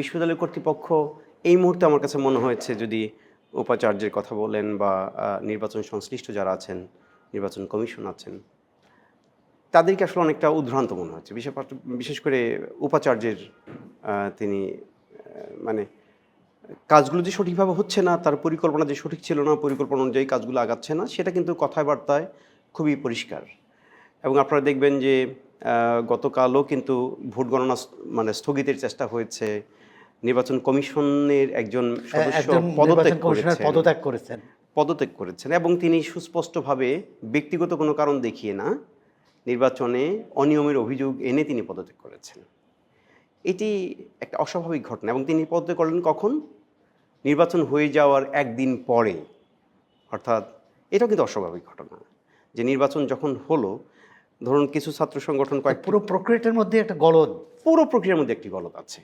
বিশ্ববিদ্যালয় কর্তৃপক্ষ এই মুহূর্তে আমার কাছে মনে হয়েছে যদি উপাচার্যের কথা বলেন বা নির্বাচন সংশ্লিষ্ট যারা আছেন, নির্বাচন কমিশন আছেন, তাদেরকে আসলে অনেকটা উদ্ভ্রান্ত মনে হচ্ছে। বিশেষ বিশেষ করে উপাচার্যের তিনি মানে কাজগুলো যে সঠিকভাবে হচ্ছে না, তার পরিকল্পনা যে সঠিক ছিল না, পরিকল্পনা অনুযায়ী কাজগুলো আগাচ্ছে না, সেটা কিন্তু কথায় বার্তায় খুবই পরিষ্কার। এবং আপনারা দেখবেন যে গতকালও কিন্তু ভোট গণনা মানে স্থগিতের চেষ্টা হয়েছে। নির্বাচন কমিশনের একজন সদস্য পদত্যাগ করেছেন। পদত্যাগ করেছেন। পদত্যাগ করেছেন এবং তিনি সুস্পষ্টভাবে ব্যক্তিগত কোনো কারণ দেখিয়ে না নির্বাচনে অনিয়মের অভিযোগ এনে তিনি পদত্যাগ করেছেন। এটি একটা অস্বাভাবিক ঘটনা এবং তিনি পদত্যাগ করলেন কখন? নির্বাচন হয়ে যাওয়ার একদিন পরে। অর্থাৎ এটাও কিন্তু অস্বাভাবিক ঘটনা যে নির্বাচন যখন হলো ধরুন কিছু ছাত্র সংগঠন কয়েক পুরো প্রক্রিয়াটার মধ্যে একটা গলদ। পুরো প্রক্রিয়ার মধ্যে একটি গলত আছে।